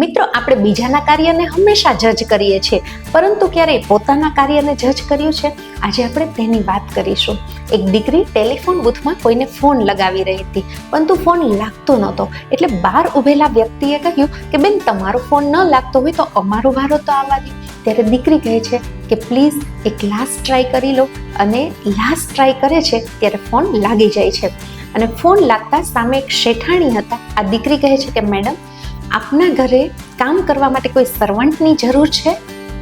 મિત્રો, આપણે બીજાના કાર્યને હંમેશા જજ કરીએ છીએ, પરંતુ ક્યારેય પોતાના કાર્યને જજ કર્યું છે? આજે આપણે તેની વાત કરીશું. એક દીકરી ટેલિફોન બૂથમાં કોઈને ફોન લગાવી રહી હતી, પરંતુ ફોન લાગતો નહોતો. એટલે બહાર ઊભેલા વ્યક્તિએ કહ્યું કે, બેન, તમારો ફોન ન લાગતો હોય તો અમારો વારો તો આવવા દે. ત્યારે દીકરી કહે છે કે, પ્લીઝ, એક લાસ્ટ ટ્રાય કરી લો. અને લાસ્ટ ટ્રાય કરે છે ત્યારે ફોન લાગી જાય છે. અને ફોન લાગતા સામે એક શેઠાણી હતા. આ દીકરી કહે છે કે, મેડમ આપના ઘરે કામ કરવા માટે કોઈ સર્વન્ટની જરૂર છે?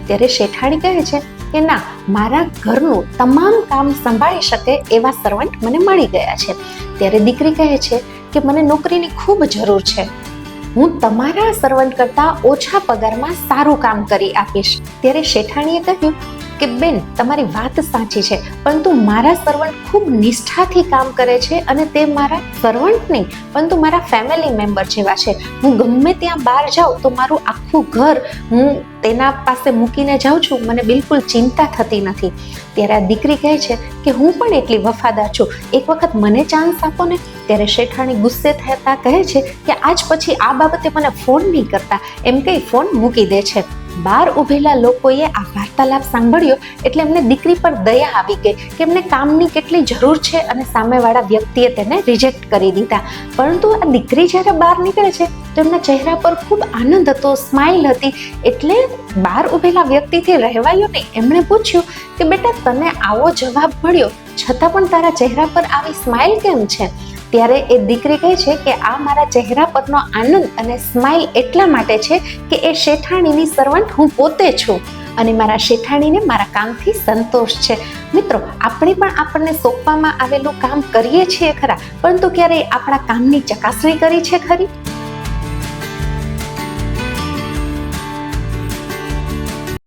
ત્યારે શેઠાણી કહે છે કે, ના, મારા ઘરનું તમામ કામ સંભાળી શકે એવા સર્વન્ટ મને મળી ગયા છે. ત્યારે દીકરી કહે છે કે, મને નોકરીની ખૂબ જરૂર છે. હું તમારા સર્વન્ટ કરતાં ઓછા પગારમાં સારું કામ કરી આપીશ. ત્યારે શેઠાણીએ કહ્યું કે, બેન, તમારી વાત સાચી છે, પરંતુ મારા સર્વન્ટ ખૂબ નિષ્ઠાથી કામ કરે છે અને તે મારા સર્વન્ટ નહીં, પરંતુ મારા ફેમિલી મેમ્બર જેવા છે. હું ગમે ત્યાં બહાર જાઉં તો મારું આખું ઘર હું તેના પાસે મૂકીને જાઉં છું, મને બિલકુલ ચિંતા થતી નથી. ત્યારે આ દીકરી કહે છે કે હું પણ એટલી વફાદાર છું. એક વખત મને ચાન્સ આપો ને. ત્યારે શેઠાણી ગુસ્સે થતા કહે છે કે આજ પછી આ બાબતે મને ફોન નહીં કરતા. એમ કંઈ ફોન મૂકી દે છે. બહાર ઊભેલા લોકોએ આ વાર્તાલાપ સાંભળ્યો એટલે એમને દીકરી પર દયા આવી ગઈ કે એમને કામની કેટલી જરૂર છે અને સામેવાળા વ્યક્તિએ તેને રિજેક્ટ કરી દીધા. પરંતુ આ દીકરી જ્યારે બહાર નીકળે છે, તો એમના ચહેરા પર ખૂબ આનંદ હતો સ્માઇલ હતી. એટલે બહાર ઊભેલા વ્યક્તિથી રહેવાયો નહીં એમણે પૂછ્યું કે બેટા, તને આવો જવાબ મળ્યો, છતાં પણ તારા ચહેરા પર આવી સ્માઇલ કેમ છે? ત્યારે એ દીકરી કહે છે કે આ મારા ચહેરા પરનો આનંદ અને સ્માઇલ એટલા માટે છે કે એ શેઠાણીની સર્વન્ટ હું પોતે છું. અને મારા શેઠાણીને મારા કામથી સંતોષ છે. મિત્રો, આપણે પણ આપણને સોંપવામાં આવેલું કામ કરીએ છીએ ખરા, પરંતુ ક્યારેય આપણા કામની ચકાસણી કરી છે ખરી?